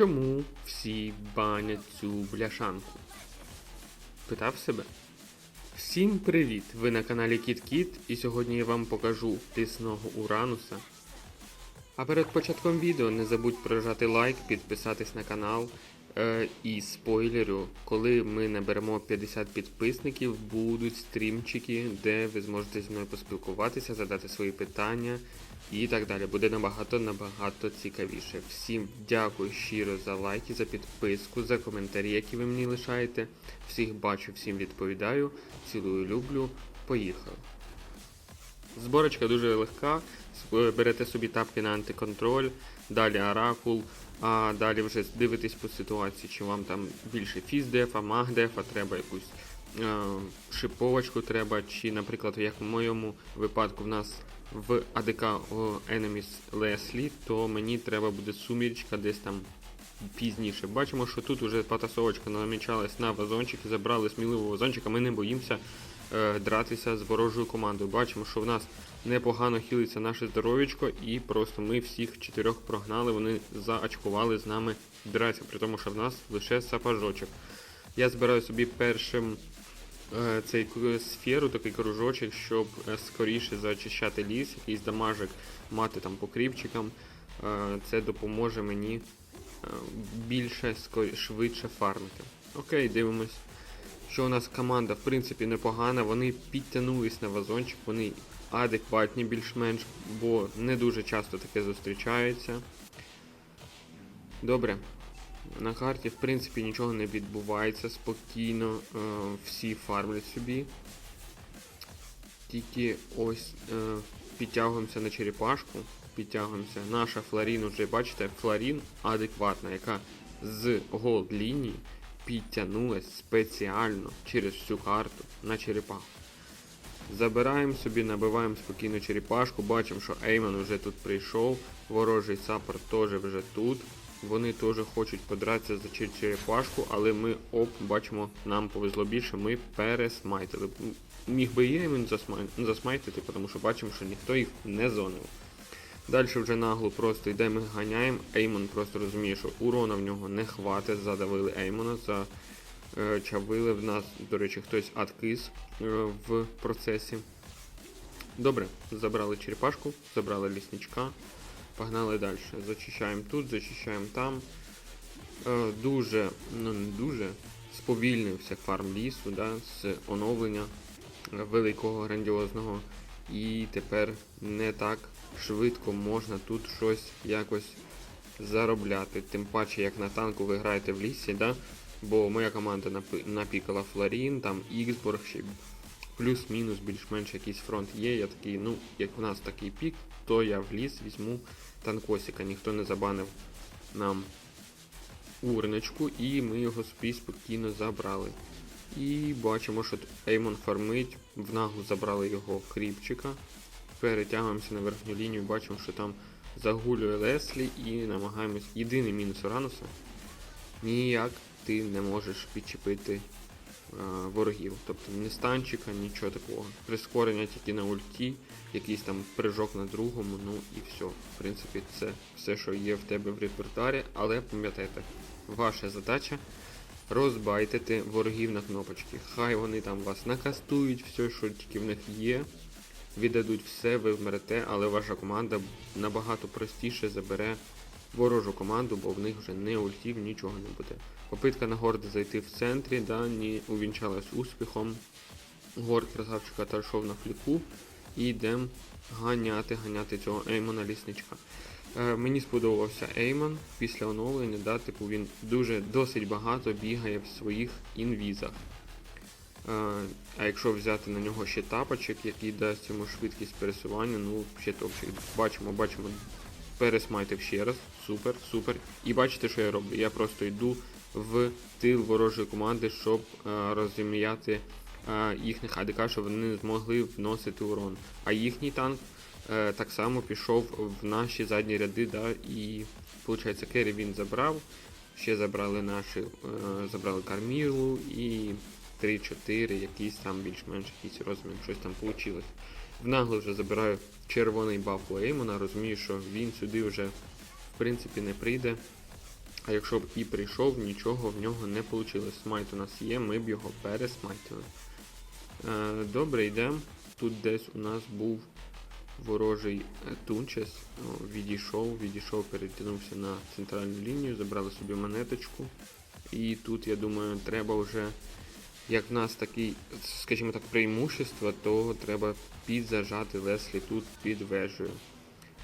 чому всі банять цю бляшанку? Питав себе. Всім привіт! Ви на каналі Кіт Кіт, і сьогодні я вам покажу тисного Урануса. А перед початком відео не забудь прожати лайк, підписатись на канал. Е, і спойлерю, коли ми наберемо 50 підписників, будуть стрімчики, де ви зможете зі мною поспілкуватися, задати свої питання і так далі. Буде набагато набагато цікавіше. Всім дякую щиро за лайки, за підписку, за коментарі, які ви мені лишаєте. Всіх бачу, всім відповідаю. Цілую, люблю. Поїхали. Зборочка дуже легка. Берете собі тапки на антиконтроль, далі оракул, а далі вже дивитесь по ситуації, чи вам там більше фіздефа, магдефа, треба якусь е, шиповочку треба, чи, наприклад, як в моєму випадку в нас в АДК Enemies Leslie, то мені треба буде суміречка десь там пізніше. Бачимо, що тут вже потасовочка намічалась на вазончик, забрали сміливого вазончика, ми не боїмося дратися з ворожою командою. Бачимо, що в нас непогано хилиться наше здоров'ячко, і просто ми всіх чотирьох прогнали, вони заачкували з нами дратися, при тому, що в нас лише сапожочок. Я збираю собі першим е, цей сферу, такий кружочок, щоб е, скоріше зачищати ліс, якийсь дамажик мати там по кріпчикам. Е, Це допоможе мені е, більше швидше фармити. Окей, дивимось. Що у нас команда, в принципі, непогана. Вони підтягнулись на вазончик, вони адекватні більш-менш, бо не дуже часто таке зустрічається. Добре. На карті, в принципі, нічого не відбувається спокійно, е, всі фармлять собі. Тільки ось е, підтягуємося на черепашку, підтягуємося. Наша Флорін уже, бачите, Флорін адекватна, яка з голд лінії підтягнулась спеціально через всю карту на черепаху. Забираємо собі, набиваємо спокійно черепашку, бачимо, що Ейман вже тут прийшов, ворожий саппорт теж вже тут. Вони теж хочуть подратися за черепашку, але ми оп, бачимо, нам повезло більше, ми пересмайтили. Міг би і засмай- засмайтити, тому що бачимо, що ніхто їх не зонив. Далі вже нагло просто йдемо ганяємо. Еймон просто розуміє, що урона в нього не хватить, задавили Еймона, зачавили в нас, до речі, хтось откис е, в процесі. Добре, забрали черепашку, забрали лісничка, погнали далі. Зачищаємо тут, зачищаємо там. Е, Дуже, ну не дуже, сповільнився фарм лісу да, з оновлення е, великого грандіозного. І тепер не так швидко можна тут щось якось заробляти. Тим паче, як на танку ви граєте в лісі, да? бо моя команда напікала Флорін, там Іксборг, ще плюс-мінус більш-менш якийсь фронт є. Я такий, ну, як у нас такий пік, то я в ліс візьму танкосика. Ніхто не забанив нам урночку, і ми його собі спокійно забрали. І бачимо, що Еймон фармить, в наглу забрали його кріпчика. Перетягуємося на верхню лінію, бачимо, що там загулює Леслі і намагаємось. Єдиний мінус Урануса. Ніяк ти не можеш підчепити е, ворогів. Тобто ні станчика, нічого такого. Прискорення тільки на ульті, якийсь там прыжок на другому, ну і все. В принципі, це все, що є в тебе в репертуарі, але пам'ятайте, ваша задача розбайтити ворогів на кнопочки. Хай вони там вас накастують, все, що тільки в них є. Віддадуть все, ви вмрете, але ваша команда набагато простіше забере ворожу команду, бо в них вже не ультів, нічого не буде. Попитка на горд зайти в центрі, да, не увінчалась успіхом. Горд красавчика та йшов на фліку і йдемо ганяти, ганяти цього Еймона лісничка. Е, мені сподобався Еймон після оновлення, да, типу він дуже досить багато бігає в своїх інвізах. Е, а якщо взяти на нього ще тапочок, який дасть йому швидкість пересування, ну ще топчик. Бачимо, бачимо, пересмайтив ще раз. Супер, супер. І бачите, що я роблю? Я просто йду в тил ворожої команди, щоб е, розім'яти е, їхніх АДК, щоб вони змогли вносити урон. А їхній танк так само пішов в наші задні ряди, да, і виходить, керрі він забрав. Ще забрали наші, забрали Кармілу і 3-4, якийсь там більш-менш якийсь розмір, щось там вийшло. В нагло вже забираю червоний баф у розумію, що він сюди вже в принципі не прийде. А якщо б і прийшов, нічого в нього не вийшло. Смайт у нас є, ми б його пересмайтили. Е, добре, йдемо. Тут десь у нас був ворожий е, тунчес. Відійшов, відійшов, перетягнувся на центральну лінію, забрали собі монеточку. І тут, я думаю, треба вже, як в нас такий, скажімо так, преимущество, то треба підзажати Леслі тут під вежею.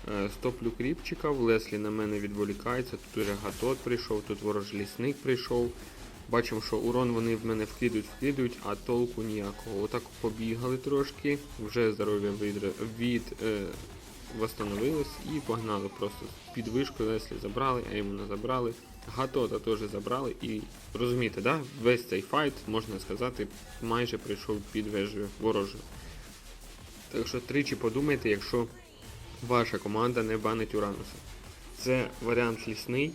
Е, Стоплю кріпчиків, Леслі на мене відволікається, тут уже Гатот прийшов, тут ворожий лісник прийшов. Бачимо, що урон вони в мене вкидують, вкидують, а толку ніякого. Отак побігали трошки, вже здоров'я від, від е, восстановилось і погнали просто під вишкою Леслі забрали, Еймона забрали, Гатота теж забрали. І розумієте, да? весь цей файт, можна сказати, майже прийшов під вежею ворожою. Так що тричі подумайте, якщо ваша команда не банить Урануса. Це варіант лісний.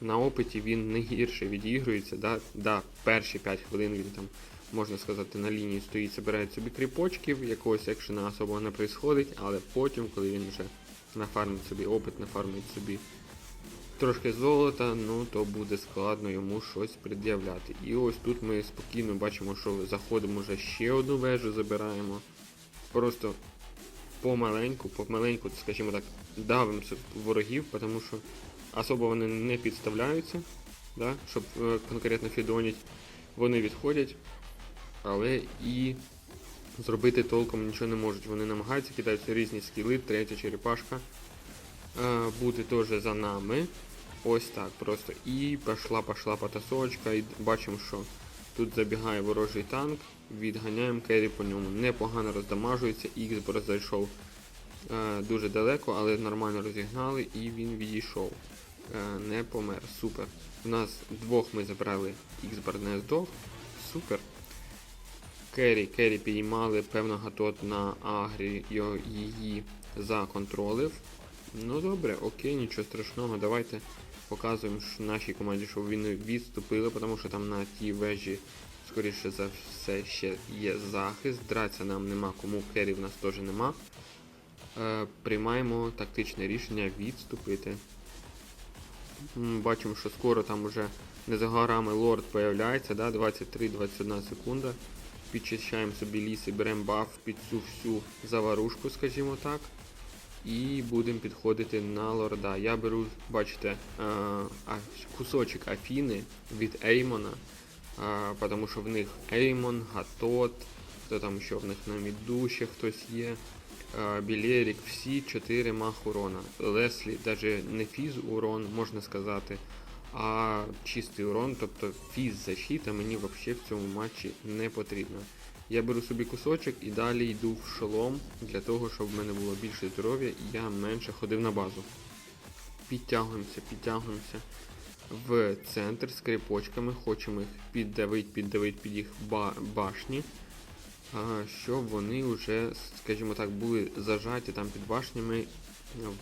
На опиті він не гірше відігрується. Да? Да, перші 5 хвилин він там, можна сказати, на лінії стоїть, збирає собі кріпочків, якогось екшена особого не происходить, але потім, коли він вже нафармить собі опит, нафармить собі трошки золота, ну то буде складно йому щось пред'являти. І ось тут ми спокійно бачимо, що заходимо вже ще одну вежу, забираємо. Просто помаленьку, помаленьку, скажімо так, давимо ворогів, тому що особо вони не підставляються, да, щоб е, конкретно фідонять. Вони відходять, але і зробити толком нічого не можуть. Вони намагаються, кидаються різні скіли, третя черепашка е, буде теж за нами. Ось так просто. І пішла, пішла потасовочка, і бачимо, що тут забігає ворожий танк, відганяємо керрі по ньому. Непогано роздамажується, Іксбор зайшов е, дуже далеко, але нормально розігнали і він відійшов. Е, не помер. Супер. У нас двох ми забрали, Іксбор не здох. Супер. Керрі, Керрі підіймали, певно, гатот на агрі її законтролив. Ну добре, окей, нічого страшного. Давайте показуємо нашій команді, що вони відступили, тому що там на тій вежі, скоріше за все, ще є захист. Драться нам нема кому, керрі в нас теж нема. Е, приймаємо тактичне рішення відступити. Бачимо, що скоро там уже не за горами лорд появляється, да? 23-21 секунда. Підчищаємо собі ліс і беремо баф під цю всю заварушку, скажімо так. І будемо підходити на лорда. Я беру, бачите, а, кусочок Афіни від Еймона, а, тому що в них Еймон, Гатот, хто там ще в них на міду хтось є. а, Білерік, всі 4 мах урона. Леслі, навіть не фіз урон, можна сказати, а чистий урон, тобто фіз защита мені взагалі в цьому матчі не потрібна. Я беру собі кусочок і далі йду в шолом для того, щоб в мене було більше здоров'я і я менше ходив на базу. Підтягуємося, підтягуємося в центр з кріпочками, хочемо їх піддавити, піддавити під їх ба- башні, щоб вони вже, скажімо так, були зажаті там під башнями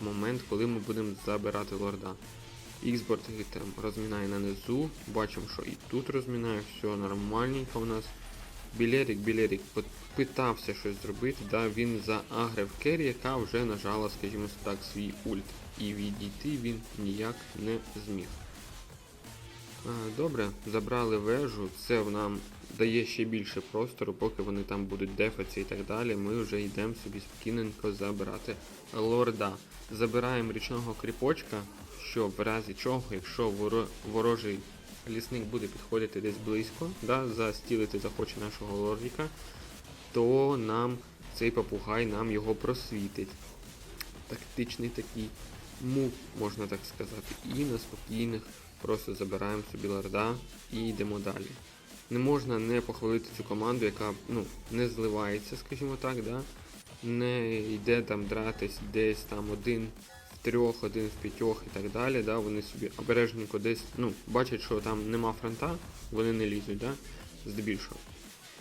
в момент, коли ми будемо забирати лорда. Іксборд там розмінає на низу, бачимо, що і тут розмінає, все нормальненько у нас. Білерік, Білерік питався щось зробити, да, він заагрив керрі, яка вже нажала, скажімо так, свій ульт. І відійти він ніяк не зміг. Добре, забрали вежу, це нам дає ще більше простору, поки вони там будуть дефатися і так далі. Ми вже йдемо собі спокійненько забирати лорда. Забираємо річного кріпочка, що в разі чого, якщо воро- ворожий лісник буде підходити десь близько, да, застілити захоче нашого лордіка, то нам цей попугай нам його просвітить. Тактичний такий мув, можна так сказати. І на спокійних просто забираємо собі лорда і йдемо далі. Не можна не похвалити цю команду, яка ну, не зливається, скажімо так, да? не йде там дратись десь там один трьох, один в п'ятьох і так далі. Да? Вони собі обережненько десь ну, бачать, що там нема фронта, вони не лізуть, да? здебільшого.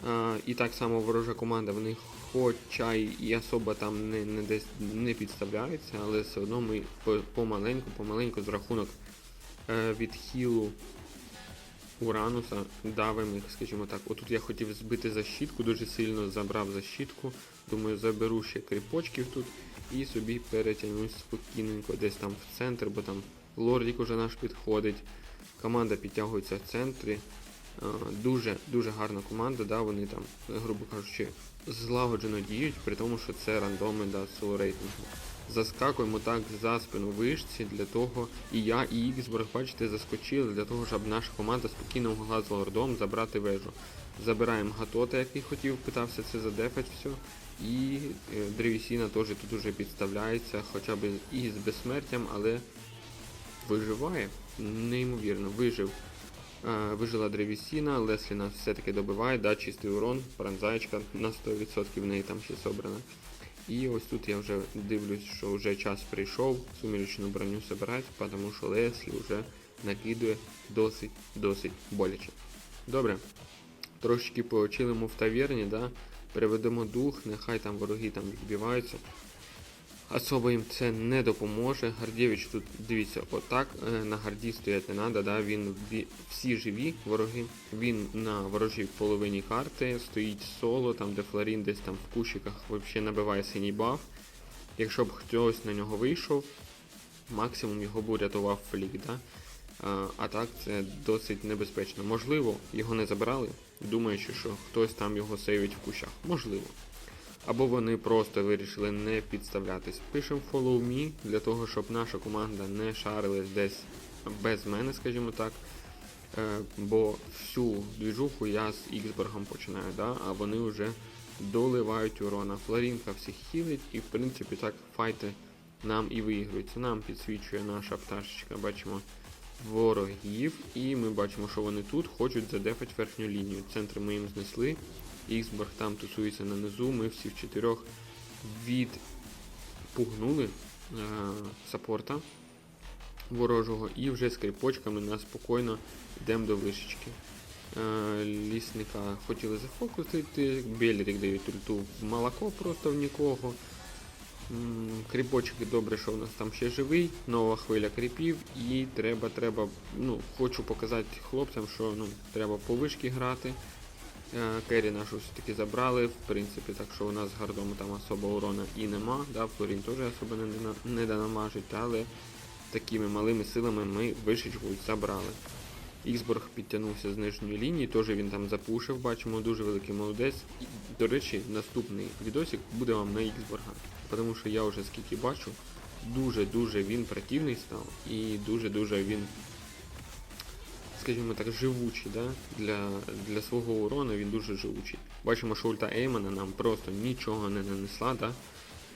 А, і так само ворожа команда, вони хоча і особо там не, не десь не підставляються, але все одно ми помаленьку, помаленьку з рахунок е, від хілу Урануса давимо їх, скажімо так. Отут я хотів збити защитку, дуже сильно забрав защитку. Думаю, заберу ще кріпочків тут і собі перетягнусь спокійненько десь там в центр, бо там лордік уже наш підходить. Команда підтягується в центрі. Дуже дуже гарна команда, да, вони там, грубо кажучи, злагоджено діють, при тому, що це рандоми да, соло рейтингу. Заскакуємо так за спину вишці для того, і я, і Іксберг, бачите, заскочили для того, щоб наша команда спокійно могла з лордом забрати вежу. Забираємо Гатота, який хотів, питався це задефать все. І е, древесіна теж тут уже підставляється, хоча б і з безсмертям, але виживає. Неймовірно, вижив. Е, Вижила древесіна, Леслі нас все-таки добиває, да, чистий урон, пронзаєчка на 100% в неї там ще собрана. І ось тут я вже дивлюсь, що вже час прийшов суміречну броню собирати, тому що Леслі вже накидує досить досить боляче. Добре. Трошечки поочилимо в таверні, да? Переведемо дух, нехай там вороги там відбиваються. Особо їм це не допоможе. Гардєвич тут, дивіться, отак е, на гарді стояти не треба, да? він всі живі вороги. Він на ворожій половині карти стоїть соло, там де Флорін десь там в кущиках взагалі набиває синій баф. Якщо б хтось на нього вийшов, максимум його б урятував флік. Да? А, а так це досить небезпечно. Можливо, його не забрали, думаючи, що хтось там його сейвить в кущах. Можливо. Або вони просто вирішили не підставлятись. Пишемо follow me для того, щоб наша команда не шарилась десь без мене, скажімо так. Е, бо всю двіжуху я з Іксбергом починаю, да? а вони вже доливають урона. Флорінка всіх хілить і в принципі так файти нам і виігруються. Нам підсвічує наша пташечка, бачимо ворогів, і ми бачимо, що вони тут хочуть задефати верхню лінію. Центр ми їм знесли. Іксберг там тусується на низу, ми всі в чотирьох відпугнули е, саппорта ворожого і вже з кріпочками нас спокійно йдемо до вишечки. Е, лісника хотіли зафокусити, Белерік дають ульту в молоко просто в нікого. Кріпочки добре, що у нас там ще живий, нова хвиля кріпів, і треба, треба, ну, хочу показати хлопцям, що ну, треба по вишки грати. Е, Керрі нашу все-таки забрали, в принципі, так що у нас з гардом там особо урона і нема, да, Флорін теж особо не, не, не данамажить, але такими малими силами ми вишечку забрали. Іксборг підтягнувся з нижньої лінії, теж він там запушив, бачимо, дуже великий молодець. І, до речі, наступний відосик буде вам на Іксборга. Тому що я вже скільки бачу, дуже-дуже він противний став і дуже-дуже він, скажімо так, живучий. Да? Для, для свого урону він дуже живучий. Бачимо, що ульта Еймана нам просто нічого не нанесла. Да?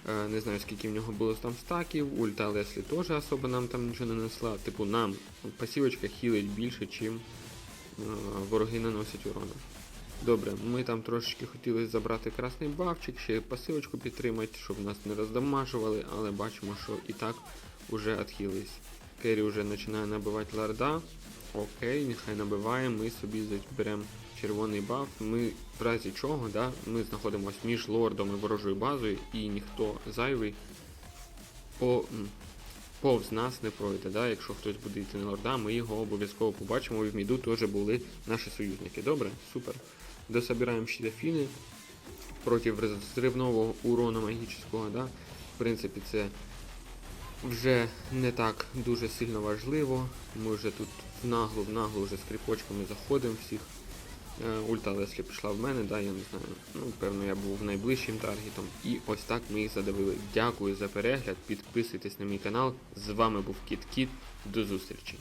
Е, Не знаю, скільки в нього було там стаків, ульта Леслі теж особо нам там нічого не нанесла. Типу нам пасівочка хілить більше, чим е, вороги наносять урону. Добре, ми там трошечки хотіли забрати красний бафчик, ще пасивочку підтримати, щоб нас не роздамажували, але бачимо, що і так уже відхилились. Керрі вже починає набивати ларда. Окей, нехай набиває, ми собі беремо червоний баф. Ми в разі чого, да, ми знаходимося між лордом і ворожою базою, і ніхто зайвий по, повз нас не пройде. Да? Якщо хтось буде йти на лорда, ми його обов'язково побачимо. І в міду теж були наші союзники. Добре, супер. Дособираємо ще дофіни проти зривного урону магічного. Да? В принципі, це вже не так дуже сильно важливо. Ми вже тут в наглу, в наглу вже з кріпочками заходимо всіх. Е, Ульта Леслі пішла в мене, да, я не знаю. Ну, певно, я був найближчим таргетом. І ось так ми їх задавили. Дякую за перегляд, підписуйтесь на мій канал. З вами був Кіт Кіт. До зустрічі!